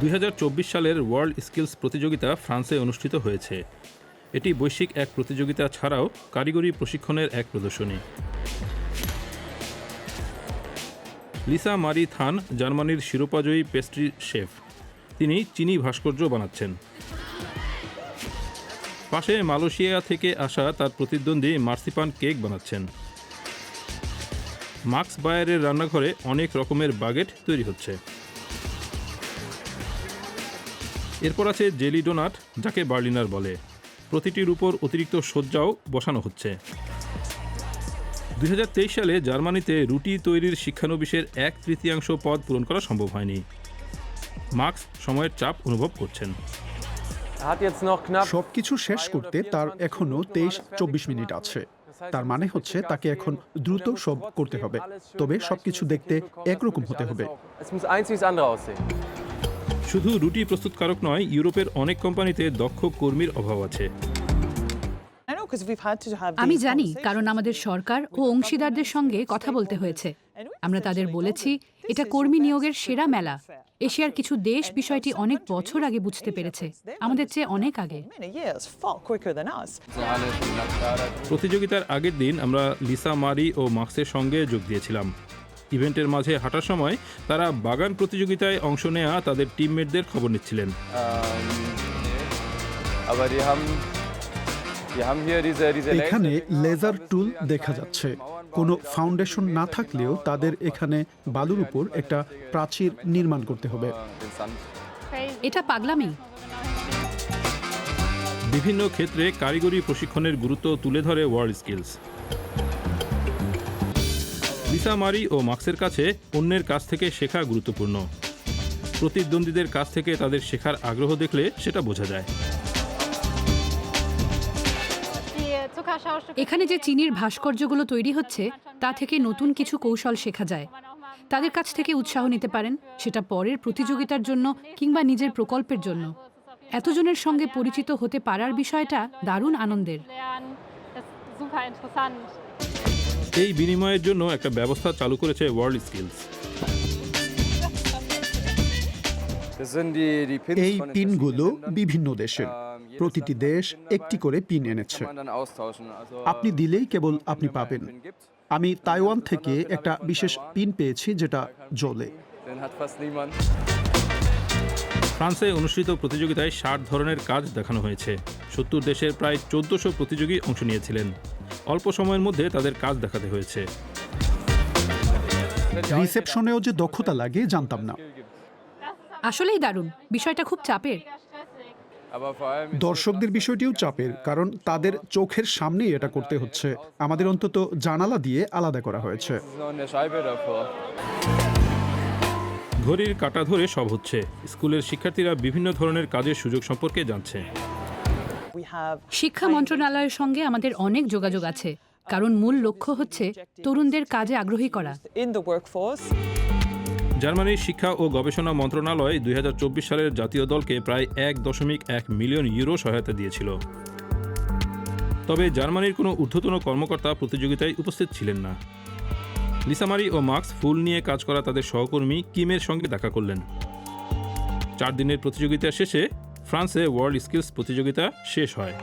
দুই হাজার চব্বিশ সালের ওয়ার্ল্ড স্কিলস প্রতিযোগিতা ফ্রান্সে অনুষ্ঠিত হয়েছে। এটি বৈশ্বিক এক প্রতিযোগিতা ছাড়াও কারিগরি প্রশিক্ষণের এক প্রদর্শনী। লিসা মারি থান, জার্মানির শিরোপাজয়ী পেস্ট্রি শেফ। তিনি চিনি ভাস্কর্য বানাচ্ছেন। পাশে মালয়েশিয়া থেকে আসা তার প্রতিদ্বন্দ্বী মার্সিপান কেক বানাচ্ছেন। মার্কস বায়ারের রান্নাঘরে অনেক রকমের বাগেট তৈরি হচ্ছে। এরপর আছে জেলি ডোনাট যাকে বার্লিনার বলে। প্রতিটির উপর অতিরিক্ত সজ্জাও বসানো হচ্ছে। দুই হাজার তেইশ সালে জার্মানিতে রুটি তৈরির শিক্ষানবিশের এক তৃতীয়াংশ পদ পূরণ করা সম্ভব হয়নি। মার্কস সময়ের চাপ অনুভব করছেন। Hat jetzt সবকিছু শেষ করতে তার এখনও তেইশ চব্বিশ মিনিট আছে। তার মানে হচ্ছে তাকে এখন দ্রুত সব করতে হবে। তবে সবকিছু দেখতে একরকম হতে হবে। শুধু রুটি প্রস্তুতকারক নয় ইউরোপের অনেক কোম্পানিতে দক্ষ কর্মীর অভাব আছে। আমি জানি কারণ আমাদের সরকার ও অংশীদারদের সঙ্গে কথা বলতে হয়েছে। আমরা তাদের বলেছি এটা কর্মী নিয়োগের সেরা মেলা। এশিয়ার কিছু দেশ বিষয়টি অনেক বছর আগে বুঝতে পেরেছে। আমাদের চেয়ে অনেক আগে। প্রতিযোগিতার আগের দিন আমরা লিসা মারি ও মার্কসের সঙ্গে যোগ দিয়েছিলাম। ইভেন্টের মাঝে হাঁটার সময় তারা বাগান প্রতিযোগিতায় অংশ নেওয়া তাদের টিমমেটদের খবর নিচ্ছিলেন। Aber die haben, die haben hier diese, diese এখানে লেজার টুল দেখা যাচ্ছে। কোনো ফাউন্ডেশন না থাকলেও তাদের এখানে বালুর উপর একটা প্রাচীর নির্মাণ করতে হবে। এটা পাগলামি। বিভিন্ন ক্ষেত্রে কারিগরি প্রশিক্ষণের গুরুত্ব তুলে ধরে ওয়ার্ল্ড স্কিলস। লিসা মারি ও মার্কসের কাছে অন্যের কাছ থেকে শেখা গুরুত্বপূর্ণ। প্রতিদ্বন্দ্বীদের কাছ থেকে তাদের শেখার আগ্রহ দেখলে সেটা বোঝা যায়। এখানে যে চিনির ভাস্কর্যগুলো তৈরি হচ্ছে, তা থেকে নতুন কিছু কৌশল শেখা যায়। তাদের কাছ থেকে উৎসাহ নিতে পারেন, সেটা পরের প্রতিযোগিতার জন্য কিংবা নিজের প্রকল্পের জন্য। এতজনের সঙ্গে পরিচিত হতে পারার বিষয়টা দারুণ আনন্দের। এই বিনিময়ের জন্য একটা ব্যবস্থা চালু করেছে ওয়ার্ল্ড স্কিলস এই পিনগুলো বিভিন্ন দেশের। Ähm, প্রতিটি দেশ একটি করে পিন এনেছে। আপনি দিলেই কেবল আপনি পাবেন। আমি তাইওয়ান থেকে একটা বিশেষ পিন পেয়েছি যেটা জ্বলে। Niemand. ফ্রান্সে অনুষ্ঠিত প্রতিযোগিতায় ষাট ধরনের কাজ দেখানো হয়েছে। সত্তর দেশের প্রায় চোদ্দশো প্রতিযোগী অংশ নিয়েছিলেন। অল্প সময়ের মধ্যে তাদের কাজ দেখাতে হয়েছে। রিসেপশনেও যে দক্ষতা লাগে জানতাম না। আসলেই দারুণ। বিষয়টা খুব চাপের। Aber vor allem ist দর্শকদের বিষয়টিও চাপের কারণ তাদের চোখের সামনেই এটা করতে হচ্ছে। আমাদের অন্তত জানালা দিয়ে আলাদা করা হয়েছে. ঘড়ির কাটা ধরে সব হচ্ছে। স্কুলের শিক্ষার্থীরা বিভিন্ন ধরনের কাজের সুযোগ সম্পর্কে জানছে। শিক্ষা মন্ত্রণালয়ের সঙ্গে আমাদের অনেক যোগাযোগ আছে। কারণ মূল লক্ষ্য হচ্ছে তরুণদের কাজে আগ্রহী করা. জার্মানির শিক্ষা ও গবেষণা মন্ত্রণালয় দুই হাজার চব্বিশ সালের জাতীয় দলকে প্রায় এক দশমিক এক মিলিয়ন ইউরো সহায়তা দিয়েছিল। তবে জার্মানির কোনো ঊর্ধ্বতন কর্মকর্তা প্রতিযোগিতায় উপস্থিত ছিলেন না। লিসামারি ও মার্কস ফুল নিয়ে কাজ করা তাদের সহকর্মী কিমের সঙ্গে দেখা করলেন। চার দিনের প্রতিযোগিতা শেষে ফ্রান্সে ওয়ার্ল্ড স্কিলস প্রতিযোগিতা শেষ হয়।